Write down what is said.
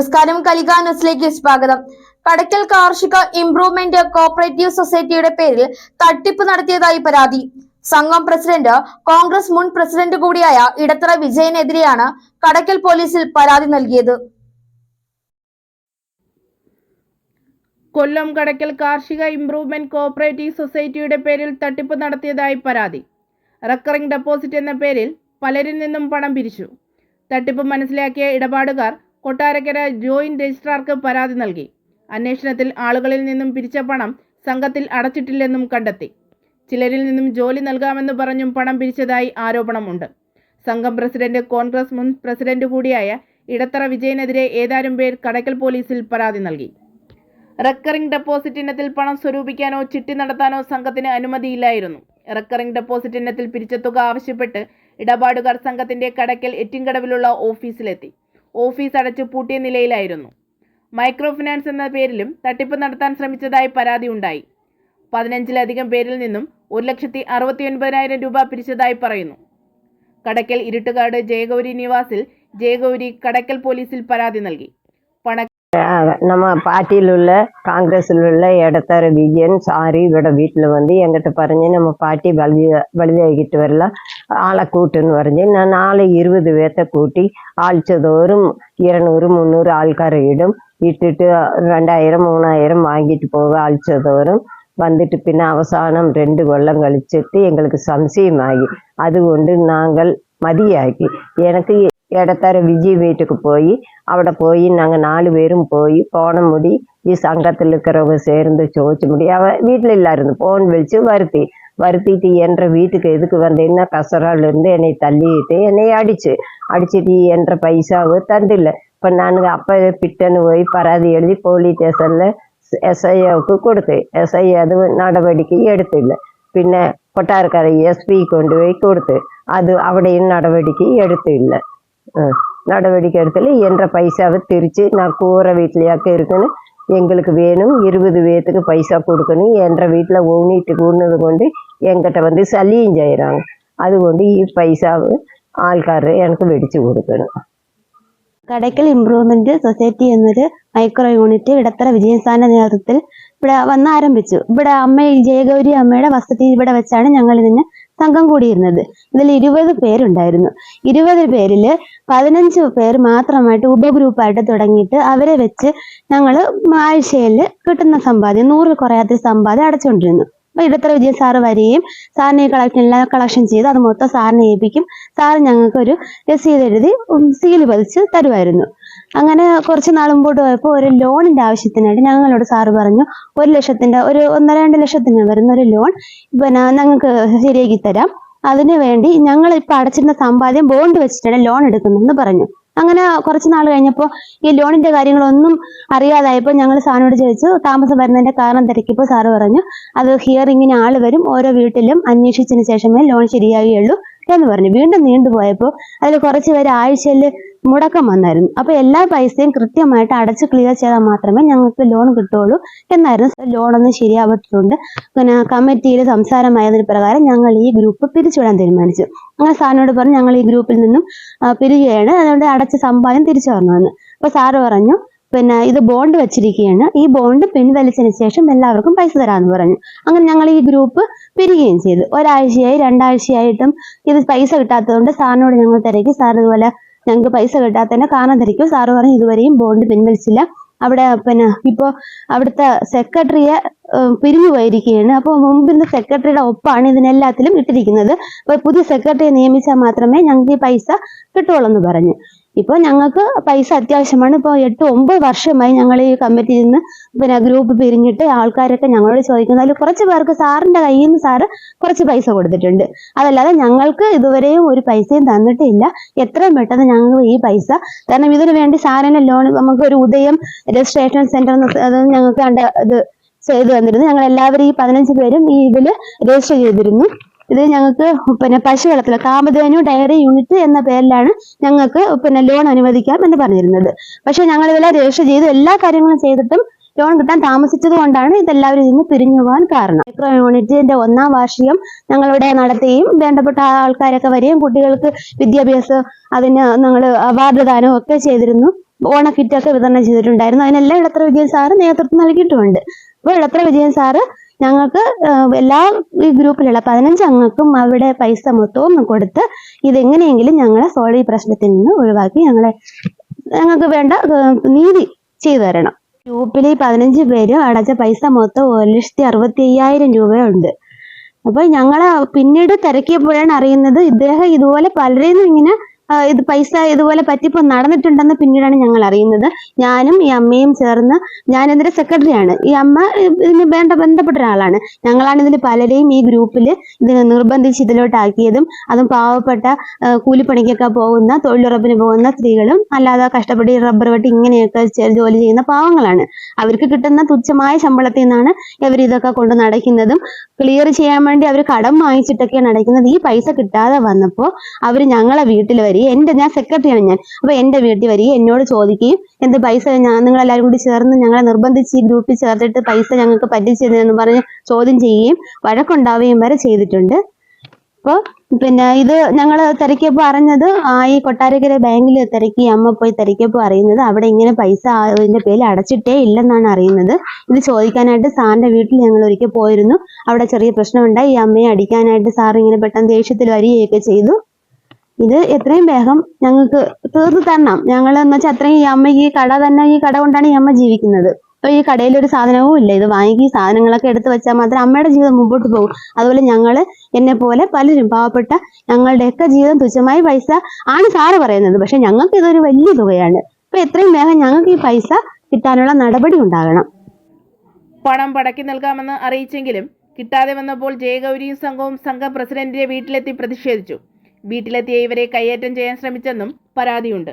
നമസ്കാരം. കലിക ന്യൂസിലേക്ക് സ്വാഗതം. കടക്കൽ കാർഷിക ഇംപ്രൂവ്മെന്റ് കോപ്പറേറ്റീവ് സൊസൈറ്റിയുടെ പേരിൽ തട്ടിപ്പ് നടത്തിയതായി പരാതി. സംഘം പ്രസിഡന്റ് കോൺഗ്രസ് മുൻ പ്രസിഡന്റ് കൂടിയായ ഇടത്തറ വിജയനെതിരെയാണ് കടക്കൽ പോലീസിൽ പരാതി നൽകിയത്. കൊല്ലം കടക്കൽ കാർഷിക ഇംപ്രൂവ്മെന്റ് കോപ്പറേറ്റീവ് സൊസൈറ്റിയുടെ പേരിൽ തട്ടിപ്പ് നടത്തിയതായി പരാതി. റെക്കറിംഗ് ഡെപ്പോസിറ്റ് എന്ന പേരിൽ പലരിൽ നിന്നും പണം പിരിച്ചു. തട്ടിപ്പ് മനസ്സിലാക്കിയ ഇടപാടുകാർ കൊട്ടാരക്കര ജോയിന്റ് രജിസ്ട്രാർക്ക് പരാതി നൽകി. അന്വേഷണത്തിൽ ആളുകളിൽ നിന്നും പിരിച്ച പണം സംഘത്തിൽ അടച്ചിട്ടില്ലെന്നും കണ്ടെത്തി. ചിലരിൽ നിന്നും ജോലി നൽകാമെന്ന് പറഞ്ഞും പണം പിരിച്ചതായി ആരോപണമുണ്ട്. സംഘം പ്രസിഡന്റ് കോൺഗ്രസ് മുൻ പ്രസിഡന്റ് കൂടിയായ ഇടത്തറ വിജയനെതിരെ ഏതാനും പേർ കടയ്ക്കൽ പോലീസിൽ പരാതി നൽകി. റെക്കറിംഗ് ഡെപ്പോസിറ്റ് ഇനത്തിൽ പണം സ്വരൂപിക്കാനോ ചിട്ടി നടത്താനോ സംഘത്തിന് അനുമതിയില്ലായിരുന്നു. റെക്കറിംഗ് ഡെപ്പോസിറ്റ് ഇനത്തിൽ പിരിച്ച തുക ആവശ്യപ്പെട്ട് ഇടപാടുകാർ സംഘത്തിന്റെ കടയ്ക്കൽ എറ്റിൻകടവിലുള്ള ഓഫീസിലെത്തി. ഓഫീസ് അടച്ചു പൂട്ടിയ നിലയിലായിരുന്നു. മൈക്രോ ഫിനാൻസ് എന്ന പേരിലും തട്ടിപ്പ് നടത്താൻ ശ്രമിച്ചതായി പരാതി ഉണ്ടായി. പതിനഞ്ചിലധികം പേരിൽ നിന്നും ഒരു ലക്ഷത്തി അറുപത്തി ഒൻപതിനായിരം രൂപ പിരിച്ചതായി പറയുന്നു. കടക്കൽ ഇരുട്ടുകാട് ജയഗൗരി നിവാസിൽ ജയഗൗരി കടക്കൽ പോലീസിൽ പരാതി നൽകി. நம்ம பாட்டியில் உள்ள காங்கிரஸில் உள்ள எடத்தார விஜயன் சாரி இவட வீட்டில் வந்து எங்கிட்ட பறஞ்சு நம்ம பாட்டி வலி வலிதாகிட்டு வரலாம். ஆளை கூட்டுன்னு வரைஞ்சி நான் நாளை இருபது பேர்த்த கூட்டி ஆழ்ச்சதோறும் இருநூறு முந்நூறு ஆள்காரையிடும் இட்டுட்டு ரெண்டாயிரம் மூணாயிரம் வாங்கிட்டு போக ஆழ்ச்சதோறும் வந்துட்டு பின்ன அவசானம் ரெண்டு கொல்லம் கழிச்சிட்டு எங்களுக்கு சம்சயமாகி. அது கொண்டு நாங்கள் மதியாகி. எனக்கு இடத்தர விஜய் வீட்டுக்கு போய் അവിടെ പോയി நாங்கள் நாலு பேரும் போய் போன முடி ഈ സംഘത്തിൽ இருக்கிறவங்க சேர்ந்து ചോദിച്ച முடி அவ வீட்டில் இல்லாருந்து போன் விழிச்சு வருத்தி வருத்திட்டு என்ற வீட்டுக்கு எதுக்கு வந்தேன்னா கசரால இருந்து என்னை தள்ளிட்டு என்னை அடிச்சு அடிச்சிட்டு என்ற பைசாவை தந்தில்ல இப்போ நான் அப்போ பிட்டன்னு போய் பராதி எழுதி போலீஸ் ஸ்டேஷனில் എസ്ഐക്ക് കൊടുത്ത് എസ് ഐ അത് നടപടിക്ക് എടുത്തില്ല പിന്നെ കൊട്ടാരക്കര എസ് പി കൊണ്ടുപോയി കൊടുത്ത് അത് അവിടെയും നടപടിക്ക് എടുത്തില്ല ഉം. நடவடிக்கை எடுத்துல என்ற பைசாவை திரிச்சு நான் கூரை வீட்லயாக்க இருக்கணும் எங்களுக்கு வேணும் இருபது பேர்த்துக்கு பைசா கொடுக்கணும் என்ற வீட்டில் ஊனிட்டு கூடுனது கொண்டு என்கிட்ட வந்து சல்லியும் செய்கிறாங்க അതുകൊണ്ട് ഈ പൈസാവ് ആൾക്കാർ എനിക്ക് മേടിച്ചു കൊടുക്കണം കടയ്ക്കൽ ഇംപ്രൂവ്മെന്റ് സൊസൈറ്റി എന്നൊരു മൈക്രോ യൂണിറ്റ് ഇടത്തറ വിജയസാന്റെ നേതൃത്വത്തിൽ ഇവിടെ വന്ന് ആരംഭിച്ചു ഇവിടെ അമ്മ ഈ ജയഗൗരി അമ്മയുടെ വസതി ഇവിടെ വെച്ചാണ് ഞങ്ങൾ ഇതിന് സംഘം കൂടിയിരുന്നത്. ഇതിൽ ഇരുപത് പേരുണ്ടായിരുന്നു. ഇരുപത് പേരിൽ പതിനഞ്ച് പേർ മാത്രമായിട്ട് ഉപഗ്രൂപ്പായിട്ട് തുടങ്ങിയിട്ട് അവരെ വെച്ച് ഞങ്ങൾ ആഴ്ചയിൽ കിട്ടുന്ന സമ്പാദ്യം നൂറിൽ കുറയാത്ത സമ്പാദ്യം അടച്ചുകൊണ്ടിരുന്നു. അപ്പൊ ഇടത്തറ വിജയ സാറ് വരികയും സാറിനെ കളക്ഷൻ എല്ലാം കളക്ഷൻ ചെയ്ത് അത് മൊത്തം സാറിനെ ഏൽപ്പിക്കും. സാർ ഞങ്ങൾക്ക് ഒരു രസീത് എഴുതി സീൽ പതിച്ച് തരുമായിരുന്നു. അങ്ങനെ കുറച്ച് നാൾ മുമ്പോട്ട് പോയപ്പോൾ ഒരു ലോണിന്റെ ആവശ്യത്തിനായിട്ട് ഞങ്ങളോട് സാറ് പറഞ്ഞു ഒരു ലക്ഷത്തിന്റെ ഒരു ഒന്നര രണ്ട് ലക്ഷത്തിന് വരുന്ന ഒരു ലോൺ പിന്നെ ഞങ്ങൾക്ക് ശരിയാക്കി തരാം. അതിനു വേണ്ടി ഞങ്ങൾ ഇപ്പൊ അടച്ചിരുന്ന സമ്പാദ്യം ബോണ്ട് വെച്ചിട്ടാണ് ലോൺ എടുക്കുന്നതെന്ന് പറഞ്ഞു. അങ്ങനെ കുറച്ച് നാൾ കഴിഞ്ഞപ്പോൾ ഈ ലോണിന്റെ കാര്യങ്ങളൊന്നും അറിയാതായപ്പോൾ ഞങ്ങൾ സാറിനോട് ചോദിച്ചു താമസം വരുന്നതിന്റെ കാരണം തിരക്കിയപ്പോൾ സാറ് പറഞ്ഞു അത് ഹിയറിങ്ങിന് ആൾ വരും ഓരോ വീട്ടിലും അന്വേഷിച്ചതിന് ശേഷമേ ലോൺ ശരിയാകുകയുള്ളൂ എന്ന് പറഞ്ഞു. വീണ്ടും നീണ്ടുപോയപ്പോൾ അതിൽ കുറച്ച് പേര് ആഴ്ചയിൽ മുടക്കം വന്നായിരുന്നു. അപ്പൊ എല്ലാ പൈസയും കൃത്യമായിട്ട് അടച്ച് ക്ലിയർ ചെയ്താൽ മാത്രമേ ഞങ്ങൾക്ക് ലോൺ കിട്ടുള്ളൂ എന്നായിരുന്നു. ലോണൊന്നും ശരിയാവത്തിട്ടുണ്ട് പിന്നെ കമ്മിറ്റിയിൽ സംസാരമായതിന് പ്രകാരം ഞങ്ങൾ ഈ ഗ്രൂപ്പ് പിരിച്ചുവിടാൻ തീരുമാനിച്ചു. അങ്ങനെ സാറിനോട് പറഞ്ഞു ഞങ്ങൾ ഈ ഗ്രൂപ്പിൽ നിന്നും പിരിയുകയാണ്. അതുകൊണ്ട് അടച്ച സമ്പാദ്യം തിരിച്ചു വന്നു അപ്പൊ സാറ് പറഞ്ഞു പിന്നെ ഇത് ബോണ്ട് വെച്ചിരിക്കുകയാണ്. ഈ ബോണ്ട് പിൻവലിച്ചതിന് ശേഷം എല്ലാവർക്കും പൈസ തരാമെന്ന് പറഞ്ഞു. അങ്ങനെ ഞങ്ങൾ ഈ ഗ്രൂപ്പ് പിരിയുകയും ചെയ്തു. ഒരാഴ്ചയായി രണ്ടാഴ്ചയായിട്ടും ഇത് പൈസ കിട്ടാത്തതുകൊണ്ട് സാറിനോട് ഞങ്ങൾ തിരക്കി. സാർ ഇതുപോലെ ഞങ്ങൾക്ക് പൈസ കിട്ടാത്തതിന്റെ കാരണം തിരക്കും. സാറ് പറഞ്ഞു ഇതുവരെയും ബോണ്ട് പിൻവലിച്ചില്ല. അവിടെ പിന്നെ ഇപ്പോൾ അവിടുത്തെ സെക്രട്ടറിയെ പിരിഞ്ഞു പോയിരിക്കുകയാണ്. അപ്പോൾ മുമ്പിന്റെ സെക്രട്ടറിയുടെ ഒപ്പാണ് ഇതിനെല്ലാത്തിലും ഇട്ടിരിക്കുന്നത്. അപ്പോൾ പുതിയ സെക്രട്ടറിയെ നിയമിച്ചാൽ മാത്രമേ ഞങ്ങൾക്ക് ഈ പൈസ കിട്ടുള്ളൂ എന്ന് പറഞ്ഞു. ഇപ്പോൾ ഞങ്ങൾക്ക് പൈസ അത്യാവശ്യമാണ്. ഇപ്പോൾ എട്ട് ഒമ്പത് വർഷമായി ഞങ്ങൾ ഈ കമ്മിറ്റിയിൽ നിന്ന് പിന്നെ ഗ്രൂപ്പ് പിരിഞ്ഞിട്ട് ആൾക്കാരൊക്കെ ഞങ്ങളോട് ചോദിക്കുന്നത്. അതിൽ കുറച്ച് പേർക്ക് സാറിന്റെ കയ്യിൽ നിന്ന് സാറ് കുറച്ച് പൈസ കൊടുത്തിട്ടുണ്ട്. അതല്ലാതെ ഞങ്ങൾക്ക് ഇതുവരെയും ഒരു പൈസയും തന്നിട്ടില്ല. എത്രയും പെട്ടെന്ന് ഞങ്ങൾ ഈ പൈസ കാരണം ഇതിനു വേണ്ടി സാറിന് ലോൺ നമുക്ക് ഒരു ഉദയം രജിസ്ട്രേഷൻ സെന്റർ അത് ഞങ്ങൾക്ക് കണ്ട ഇത് ചെയ്തു തന്നിരുന്നു. ഞങ്ങൾ എല്ലാവരും ഈ പതിനഞ്ച് പേരും ഈ ഇതിൽ രജിസ്റ്റർ ചെയ്തിരുന്നു. ഇത് ഞങ്ങൾക്ക് പിന്നെ പശു വളർത്തൽ കാമധേനു ഡയറി യൂണിറ്റ് എന്ന പേരിലാണ് ഞങ്ങൾക്ക് പിന്നെ ലോൺ അനുവദിക്കാം എന്ന് പറഞ്ഞിരുന്നത്. പക്ഷെ ഞങ്ങൾ ഇതെല്ലാം രജിസ്റ്റർ ചെയ്തു എല്ലാ കാര്യങ്ങളും ചെയ്തിട്ടും ലോൺ കിട്ടാൻ താമസിച്ചത് കൊണ്ടാണ് ഇതെല്ലാവരും ഇതിന് പിരിഞ്ഞു പോകാൻ കാരണം. മൈക്രോ യൂണിറ്റിന്റെ ഒന്നാം വാർഷികം ഞങ്ങളിവിടെ നടത്തുകയും വേണ്ടപ്പെട്ട ആൾക്കാരൊക്കെ വരികയും കുട്ടികൾക്ക് വിദ്യാഭ്യാസം അതിന് ഞങ്ങൾ അവാർഡ് ദാനവും ഒക്കെ ചെയ്തിരുന്നു. ഓണക്കിറ്റൊക്കെ വിതരണം ചെയ്തിട്ടുണ്ടായിരുന്നു. അതിനെല്ലാം ഇടത്ര വിജയൻ സാറ് നേതൃത്വം നൽകിയിട്ടുമുണ്ട്. അപ്പോൾ ഇടത്ര വിജയൻ സാറ് ഞങ്ങൾക്ക് എല്ലാ ഈ ഗ്രൂപ്പിലുള്ള പതിനഞ്ച് അംഗങ്ങൾക്കും അവിടെ പൈസ മൊത്തവും കൊടുത്ത് ഇതെങ്ങനെയെങ്കിലും ഞങ്ങളെ സോളി പ്രശ്നത്തിൽ നിന്ന് ഒഴിവാക്കി ഞങ്ങളെ ഞങ്ങൾക്ക് വേണ്ട നീതി ചെയ്തു തരണം. ഗ്രൂപ്പിൽ ഈ പതിനഞ്ച് പേര് അടച്ച പൈസ മൊത്തം ഒരു ലക്ഷത്തി അറുപത്തി അയ്യായിരം രൂപയുണ്ട്. അപ്പൊ ഞങ്ങളെ പിന്നീട് തിരക്കിയപ്പോഴാണ് അറിയുന്നത് ഇദ്ദേഹം ഇതുപോലെ നിന്നും ഇങ്ങനെ ഇത് പൈസ ഇതുപോലെ പറ്റിപ്പോ നടന്നിട്ടുണ്ടെന്ന് പിന്നീടാണ് ഞങ്ങൾ അറിയുന്നത്. ഞാനും ഈ അമ്മയും ചേർന്ന് ഞാൻ ഇതിന്റെ സെക്രട്ടറിയാണ് ഈ അമ്മ ഇതിന് വേണ്ട ബന്ധപ്പെട്ട ഒരാളാണ്. ഞങ്ങളാണ് ഇതിൽ പലരെയും ഈ ഗ്രൂപ്പിൽ ഇതിനെ നിർബന്ധിച്ച് ഇതിലോട്ടാക്കിയതും അതും പാവപ്പെട്ട കൂലിപ്പണിക്കൊക്കെ പോകുന്ന തൊഴിലുറപ്പിന് പോകുന്ന സ്ത്രീകളും അല്ലാതെ കഷ്ടപ്പെട്ട് റബ്ബർ വെട്ടി ഇങ്ങനെയൊക്കെ ജോലി ചെയ്യുന്ന പാവങ്ങളാണ്. അവർക്ക് കിട്ടുന്ന തുച്ഛമായ ശമ്പളത്തിൽ നിന്നാണ് ഇവർ ഇതൊക്കെ കൊണ്ട് നടക്കുന്നതും. ക്ലിയർ ചെയ്യാൻ വേണ്ടി അവർ കടം വാങ്ങിച്ചിട്ടൊക്കെയാണ് നടക്കുന്നത്. ഈ പൈസ കിട്ടാതെ വന്നപ്പോൾ അവർ ഞങ്ങളെ വീട്ടിൽ വരികയും എന്റെ ഞാൻ സെക്രട്ടറിയാണ് ഞാൻ. അപ്പോൾ എന്റെ വീട്ടിൽ വരിക എന്നോട് ചോദിക്കുകയും എന്ത് പൈസ ഞാൻ നിങ്ങളെല്ലാവരും കൂടി ചേർന്ന് ഞങ്ങളെ നിർബന്ധിച്ച് ഈ ഗ്രൂപ്പിൽ ചേർത്തിട്ട് പൈസ ഞങ്ങൾക്ക് പറ്റിച്ചതെന്ന് പറഞ്ഞ് ചോദ്യം ചെയ്യുകയും വഴക്കുണ്ടാവുകയും വരെ ചെയ്തിട്ടുണ്ട്. അപ്പോൾ പിന്നെ ഇത് ഞങ്ങൾ തിരക്കിയപ്പോൾ അറിഞ്ഞത് ആ ഈ കൊട്ടാരക്കര ബാങ്കിൽ തിരക്കി അമ്മ പോയി തിരക്കിയപ്പോൾ അറിയുന്നത് അവിടെ ഇങ്ങനെ പൈസ അതിന്റെ പേരിൽ അടച്ചിട്ടേ ഇല്ലെന്നാണ് അറിയുന്നത്. ഇത് ചോദിക്കാനായിട്ട് സാറിന്റെ വീട്ടിൽ ഞങ്ങൾ ഒരിക്കൽ പോയിരുന്നു. അവിടെ ചെറിയ പ്രശ്നമുണ്ടായി. ഈ അമ്മയെ അടിക്കാനായിട്ട് സാർ ഇങ്ങനെ പെട്ടെന്ന് ദേഷ്യത്തിൽ വരികയൊക്കെ ചെയ്തു. ഇത് എത്രയും വേഗം ഞങ്ങൾക്ക് തീർത്ത് തരണം. ഞങ്ങൾ എന്ന് വെച്ചാൽ അത്രയും ഈ അമ്മ ഈ കട തന്നെ ഈ കട കൊണ്ടാണ് ഈ അമ്മ ജീവിക്കുന്നത്. അപ്പൊ ഈ കടയിൽ ഒരു സാധനവും ഇല്ല. ഇത് വാങ്ങി സാധനങ്ങളൊക്കെ എടുത്ത് വെച്ചാൽ മാത്രമേ അമ്മയുടെ ജീവിതം മുമ്പോട്ട് പോകും. അതുപോലെ ഞങ്ങൾ എന്നെ പോലെ പലരും പാവപ്പെട്ട ഞങ്ങളുടെയൊക്കെ ജീവിതം തുച്ഛമായ പൈസ ആണ് സാറ് പറയുന്നത്. പക്ഷെ ഞങ്ങൾക്ക് ഇതൊരു വലിയ തുകയാണ്. അപ്പൊ എത്രയും വേഗം ഞങ്ങൾക്ക് ഈ പൈസ കിട്ടാനുള്ള നടപടി ഉണ്ടാകണം. പണം പടക്കി നൽകാമെന്ന് അറിയിച്ചെങ്കിലും കിട്ടാതെ വന്നപ്പോൾ ജയഗൗരിയും സംഘവും സംഘം പ്രസിഡന്റിന്റെ വീട്ടിലെത്തി പ്രതിഷേധിച്ചു. വീട്ടിലെത്തിയ ഇവരെ കയ്യേറ്റം ചെയ്യാൻ ശ്രമിച്ചെന്നും പരാതിയുണ്ട്